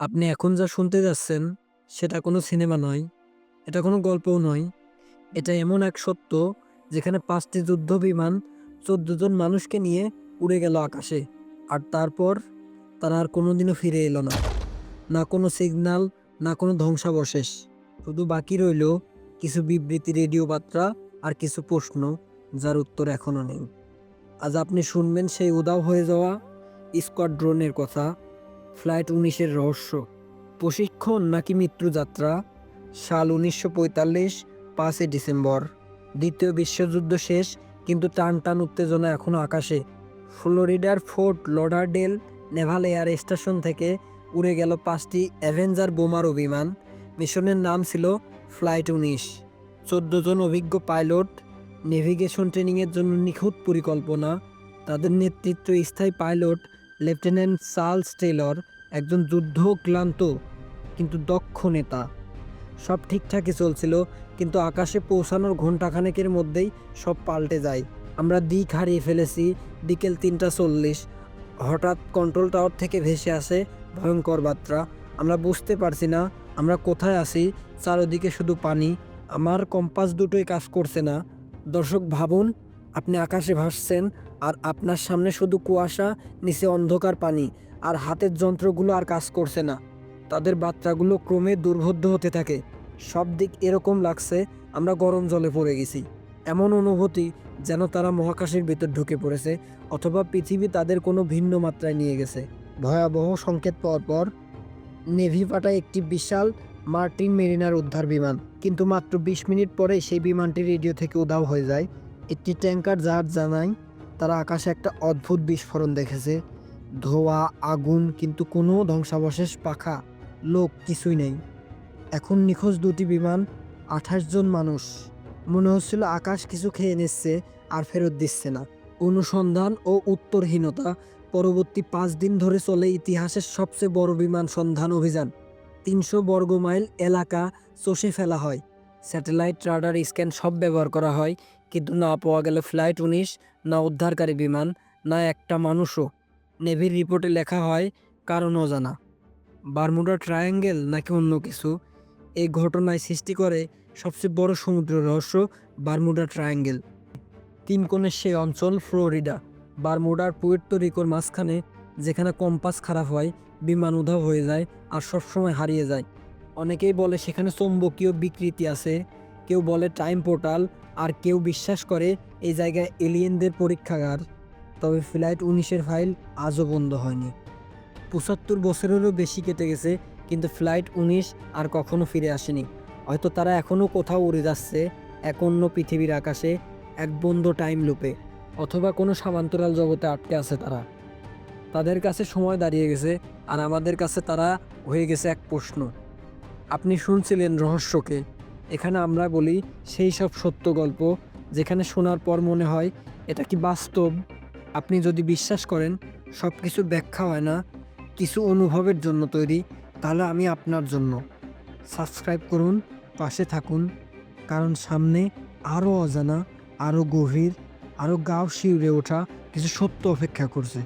আপনি এখন যা শুনতে যাচ্ছেন, সেটা কোনো সিনেমা নয়, এটা কোনো গল্পও নয়। এটা এমন এক সত্য যেখানে পাঁচটি যুদ্ধ বিমান চোদ্দ জন মানুষকে নিয়ে উড়ে গেল আকাশে, আর তারপর তারা আর কোনোদিনও ফিরে এলো না। না কোনো সিগন্যাল না কোনো ধ্বংসাবশেষ, শুধু বাকি রইল কিছু বিবৃতি, রেডিও বার্তা আর কিছু প্রশ্ন, যার উত্তর এখনও নেই। আজ আপনি শুনবেন সেই উদাও হয়ে যাওয়া স্কোয়াড্রনের কথা ফ্লাইট উনিশের রহস্য। প্রশিক্ষণ নাকি মৃত্যুযাত্রা সাল উনিশশো পঁয়তাল্লিশ, পাঁচই ডিসেম্বর। দ্বিতীয় বিশ্বযুদ্ধ শেষ, কিন্তু টান টান উত্তেজনা এখনও আকাশে। ফ্লোরিডার Fort Lauderdale naval air station থেকে উড়ে গেল পাঁচটি অ্যাভেঞ্জার বোমারো বিমান মিশনের নাম ছিল ফ্লাইট উনিশ। চোদ্দ জন অভিজ্ঞ পাইলট, নেভিগেশন ট্রেনিংয়ের জন্য নিখুঁত পরিকল্পনা। তাদের নেতৃত্ব স্থায়ী পাইলট লেফটেন্যান্ট চার্লস টেলর একজন যুদ্ধ ক্লান্ত কিন্তু দক্ষ নেতা। সব ঠিকঠাকই চলছিল, কিন্তু আকাশে পৌঁছানোর ঘণ্টাখানেকের মধ্যেই সব পাল্টে যায়। আমরা দিক হারিয়ে ফেলেছি, বিকেল তিনটা চল্লিশ। হঠাৎ কন্ট্রোল টাওয়ার থেকে ভেসে আসে ভয়ঙ্কর বার্তা। আমরা বুঝতে পারছি না, আমরা কোথায় আছি, চারদিকে শুধু পানি। আমার কম্পাস দুটোই কাজ করছে না। দর্শক, ভাবুন আপনি আকাশে ভাসছেন আর আপনার সামনে শুধু কুয়াশা, নিচে অন্ধকার পানি আর হাতের যন্ত্রগুলো আর কাজ করছে না। তাদের বার্তাগুলো ক্রমে দুর্বোধ্য হতে থাকে। সব দিক এরকম লাগছে, আমরা গরম জলে পড়ে গেছি। এমন অনুভূতি যেন তারা মহাকাশের ভিতর ঢুকে পড়েছে অথবা পৃথিবী তাদের কোনো ভিন্ন মাত্রায় নিয়ে গেছে। ভয়াবহ সংকেত পাওয়ার পর, নেভি পাঠায় একটি বিশাল মার্টিন মেরিনার উদ্ধার বিমান। কিন্তু মাত্র বিশ মিনিট পরে সেই বিমানটি রেডিও থেকে উধাও হয়ে যায়। একটি ট্যাঙ্কার যার জানায় তারা আকাশে একটা অদ্ভুত বিস্ফোরণ দেখেছে। ধোঁয়া, আগুন, কিন্তু কোনো ধ্বংসাবশেষ পাখা লোক কিছুই নেই। এখন নিখোঁজ দুটি বিমান, আঠাশ জন মানুষ। মনে হচ্ছিল আকাশ কিছু খেয়ে নিচ্ছে আর ফেরত দিচ্ছে না। অনুসন্ধান ও উত্তরহীনতা, পরবর্তী পাঁচ দিন ধরে চলে ইতিহাসের সবচেয়ে বড় বিমান সন্ধান অভিযান। তিনশো বর্গ মাইল এলাকা চষে ফেলা হয়। স্যাটেলাইট, রাডার, স্ক্যান সব ব্যবহার করা হয়। কিন্তু না পাওয়া গেল ফ্লাইট উনিশ, না উদ্ধারকারী বিমান, না একটা মানুষও। নেভির রিপোর্টে লেখা হয় কারণ অজানা বারমুডা ট্রায়াঙ্গেল নাকি অন্য কিছু? এই ঘটনায় সৃষ্টি করে সবচেয়ে বড় সমুদ্র রহস্য বারমুডা ট্রায়াঙ্গেল। তিন কোণের সেই অঞ্চল, ফ্লোরিডা। বারমুডার পুয়ের্তো রিকোর মাঝখানে, যেখানে কম্পাস খারাপ হয়, বিমান উধাও হয়ে যায় আর সবসময় হারিয়ে যায়। অনেকেই বলে সেখানে চৌম্বকীয় বিকৃতি আছে। কেউ বলে টাইম পোর্টাল আর কেউ বিশ্বাস করে এই জায়গায় এলিয়েনদের পরীক্ষাগার। তবে ফ্লাইট উনিশের ফাইল আজও বন্ধ হয়নি। পঁচাত্তর বছরেরও বেশি কেটে গেছে, কিন্তু ফ্লাইট উনিশ আর কখনো ফিরে আসেনি। হয়তো তারা এখনও কোথাও উড়ে যাচ্ছে, এক অন্য পৃথিবীর আকাশে, এক বন্ধ টাইম লুপে, অথবা কোনো সামান্তরাল জগতে আটকে আছে তারা। তাদের কাছে সময় দাঁড়িয়ে গেছে, আর আমাদের কাছে তারা হয়ে গেছে এক প্রশ্ন। আপনি শুনছিলেন রহস্যকে? এখানে আমরা বলি সেই সব সত্য গল্প, যেখানে শোনার পর মনে হয় এটা কি বাস্তব? আপনি যদি বিশ্বাস করেন সব কিছু ব্যাখ্যা হয় না, কিছু অনুভবের জন্য তৈরি, তাহলে আমি আপনার জন্য। সাবস্ক্রাইব করুন, পাশে থাকুন, কারণ সামনে আরও অজানা, আরও গভীর, আরও গাও শিউরে ওঠা কিছু সত্য অপেক্ষা করছে।